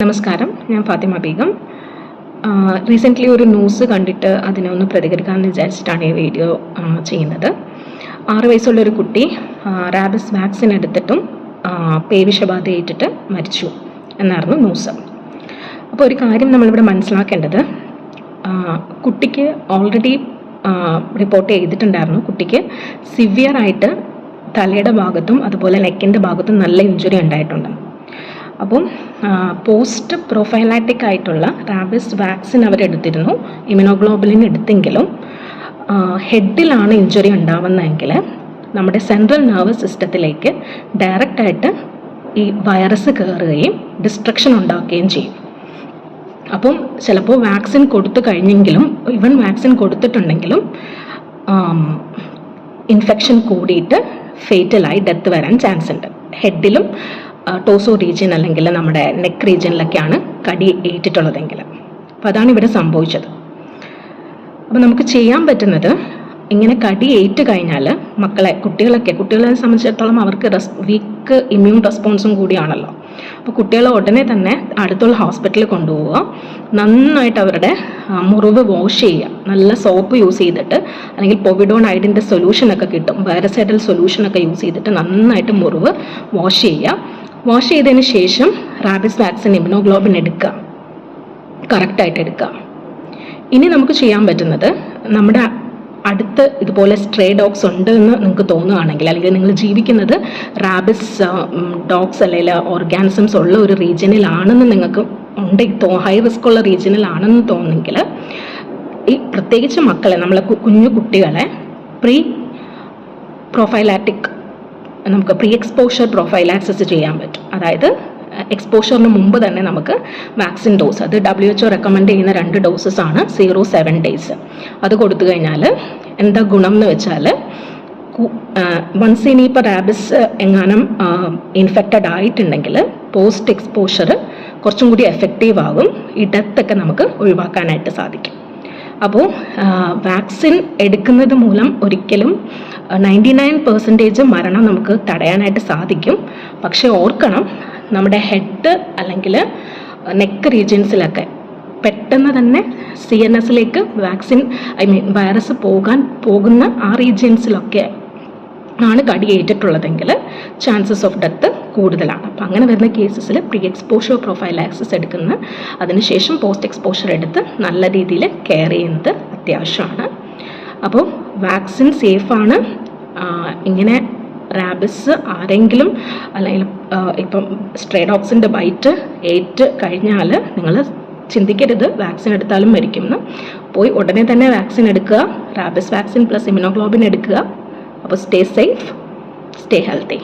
നമസ്കാരം. ഞാൻ ഫാത്തിമ ബീഗം. റീസെന്റ്ലി ഒരു ന്യൂസ് കണ്ടിട്ട് അതിനെ ഒന്ന് പ്രതികരിക്കാമെന്ന് വിചാരിച്ചിട്ടാണ് ഈ വീഡിയോ ചെയ്യുന്നത്. ആറ് വയസ്സുള്ള ഒരു കുട്ടി റാബിസ് വാക്സിൻ എടുത്തിട്ടും ആ, പേവിഷബാധ ഏറ്റിട്ട് മരിച്ചു എന്നായിരുന്നു ന്യൂസ് അപ്പോൾ ഒരു കാര്യം നമ്മളിവിടെ മനസ്സിലാക്കേണ്ടത് കുട്ടിക്ക് ഓൾറെഡി റിപ്പോർട്ട് ചെയ്തിട്ടുണ്ടായിരുന്നു. കുട്ടിക്ക് സിവിയറായിട്ട് തലയുടെ ഭാഗത്തും അതുപോലെ നെക്കിന്റെ ഭാഗത്തും നല്ല ഇഞ്ചുറി ഉണ്ടായിട്ടുണ്ട്. അപ്പം പോസ്റ്റ് പ്രൊഫൈലാറ്റിക് ആയിട്ടുള്ള റാബിസ് വാക്സിൻ അവരെടുത്തിരുന്നു ഇമ്യൂണോഗ്ലോബലിൻ എടുത്തെങ്കിലും ഹെഡിലാണ് ഇഞ്ചുറി ഉണ്ടാവുന്നതെങ്കിൽ നമ്മുടെ സെൻട്രൽ നെർവസ് സിസ്റ്റത്തിലേക്ക് ഡയറക്റ്റായിട്ട് ഈ വൈറസ് കയറുകയും ഡിസ്ട്രക്ഷൻ ഉണ്ടാക്കുകയും ചെയ്യും. അപ്പം ചിലപ്പോൾ വാക്സിൻ കൊടുത്തു കഴിഞ്ഞെങ്കിലും ഇവൻ വാക്സിൻ കൊടുത്തിട്ടുണ്ടെങ്കിലും ഇൻഫെക്ഷൻ കൂടിയിട്ട് ഫേറ്റലായി ഡെത്ത് വരാൻ ചാൻസ് ഉണ്ട് ഹെഡിലും ടോസോ റീജിയൻ അല്ലെങ്കിൽ നമ്മുടെ നെക്ക് റീജിയനിലൊക്കെയാണ് കടി ഏറ്റിട്ടുള്ളതെങ്കിൽ. അപ്പോൾ അതാണ് ഇവിടെ സംഭവിച്ചത്. അപ്പോൾ നമുക്ക് ചെയ്യാൻ പറ്റുന്നത് ഇങ്ങനെ കടി ഏറ്റ് കഴിഞ്ഞാൽ മക്കളെ കുട്ടികളൊക്കെ കുട്ടികളെ സംബന്ധിച്ചിടത്തോളം അവർക്ക് റെസ് വീക്ക് ഇമ്മ്യൂൺ റെസ്പോൺസും കൂടിയാണല്ലോ. അപ്പോൾ കുട്ടികളെ ഉടനെ തന്നെ അടുത്തുള്ള ഹോസ്പിറ്റലിൽ കൊണ്ടുപോവുക. നന്നായിട്ട് അവരുടെ മുറിവ് വാഷ് ചെയ്യുക. നല്ല സോപ്പ് യൂസ് ചെയ്തിട്ട് അല്ലെങ്കിൽ പൊവിഡോൺ ഐഡിന്റെ സൊല്യൂഷനൊക്കെ കിട്ടും. വൈറസൈഡൽ സൊല്യൂഷനൊക്കെ യൂസ് ചെയ്തിട്ട് നന്നായിട്ട് മുറിവ് വാഷ് ചെയ്യുക. വാഷ് ചെയ്തതിന് ശേഷം റാബിസ് വാക്സിൻ ഇമ്യൂണോഗ്ലോബിൻ എടുക്കുക. കറക്റ്റായിട്ട് എടുക്കുക. ഇനി നമുക്ക് ചെയ്യാൻ പറ്റുന്നത് നമ്മുടെ അടുത്ത് ഇതുപോലെ സ്ട്രേ ഡോഗ്സ് ഉണ്ട് എന്ന് നിങ്ങൾക്ക് തോന്നുകയാണെങ്കിൽ അല്ലെങ്കിൽ നിങ്ങൾ ജീവിക്കുന്നത് റാബിസ് ഡോഗ്സ് അല്ലെങ്കിൽ ഓർഗാനിസംസ് ഉള്ള ഒരു റീജിയനിലാണെന്ന് നിങ്ങൾക്ക് ഉണ്ട് ഹൈ റിസ്ക് ഉള്ള റീജിയനിലാണെന്ന് തോന്നുമെങ്കിൽ ഈ പ്രത്യേകിച്ച് മക്കളെ നമ്മളെ കുഞ്ഞു കുട്ടികളെ പ്രീ പ്രൊഫൈലാറ്റിക് നമുക്ക് പ്രീ എക്സ്പോഷർ പ്രൊഫൈൽ ആക്സസ് ചെയ്യാൻ പറ്റും. അതായത് എക്സ്പോഷറിന് മുമ്പ് തന്നെ നമുക്ക് വാക്സിൻ ഡോസ് അത് ഡബ്ല്യു എച്ച്ഒ റെക്കമെൻഡ് ചെയ്യുന്ന രണ്ട് ഡോസസ് ആണ് സീറോ സെവൻ ഡേയ്സ് അത് കൊടുത്തു കഴിഞ്ഞാൽ എന്താ ഗുണം എന്ന് വെച്ചാൽ വൺസ് ഇനിയിപ്പോൾ റാബിസ് എങ്ങാനും ഇൻഫെക്റ്റഡ് ആയിട്ടുണ്ടെങ്കിൽ പോസ്റ്റ് എക്സ്പോഷർ കുറച്ചും കൂടി എഫക്റ്റീവ് ആകും ഈ ഡെത്തൊക്കെ നമുക്ക് ഒഴിവാക്കാനായിട്ട് സാധിക്കും. അപ്പോൾ വാക്സിൻ എടുക്കുന്നത് മൂലം ഒരിക്കലും നയന്റി നയൻ പെർസെന്റേജ് മരണം നമുക്ക് തടയാനായിട്ട് സാധിക്കും. പക്ഷെ ഓർക്കണം നമ്മുടെ ഹെഡ് അല്ലെങ്കിൽ നെക്ക് റീജിയൻസിലൊക്കെ പെട്ടെന്ന് തന്നെ സി എൻ എസിലേക്ക് വാക്സിൻ ഐ മീൻ വൈറസ് പോകാൻ പോകുന്ന ആ റീജിയൻസിലൊക്കെ ആണ് കടിയേറ്റിട്ടുള്ളതെങ്കിൽ ചാൻസസ് ഓഫ് ഡെത്ത് കൂടുതലാണ്. അപ്പം അങ്ങനെ വരുന്ന കേസസിൽ പ്രീ എക്സ്പോഷർ പ്രൊഫൈൽ ആക്സസ് എടുക്കുന്ന അതിനുശേഷം പോസ്റ്റ് എക്സ്പോഷർ എടുത്ത് നല്ല രീതിയിൽ കെയർ ചെയ്യുന്നത് അത്യാവശ്യമാണ്. അപ്പോൾ വാക്സിൻ സേഫാണ് ഇങ്ങനെ റാബിസ് ആരെങ്കിലും അല്ലെങ്കിൽ ഇപ്പം സ്ട്രേഡോക്സിന്റെ ബൈറ്റ് ഏറ്റ് കഴിഞ്ഞാൽ നിങ്ങൾ ചിന്തിക്കരുത്. വാക്സിൻ എടുത്താലും മരിക്കുമെന്ന്. പോയി ഉടനെ തന്നെ വാക്സിൻ എടുക്കുക. റാബിസ് വാക്സിൻ പ്ലസ് ഇമ്യൂണോഗ്ലോബിൻ എടുക്കുക. അപ്പോൾ സ്റ്റേ സേഫ് സ്റ്റേ ഹെൽത്തി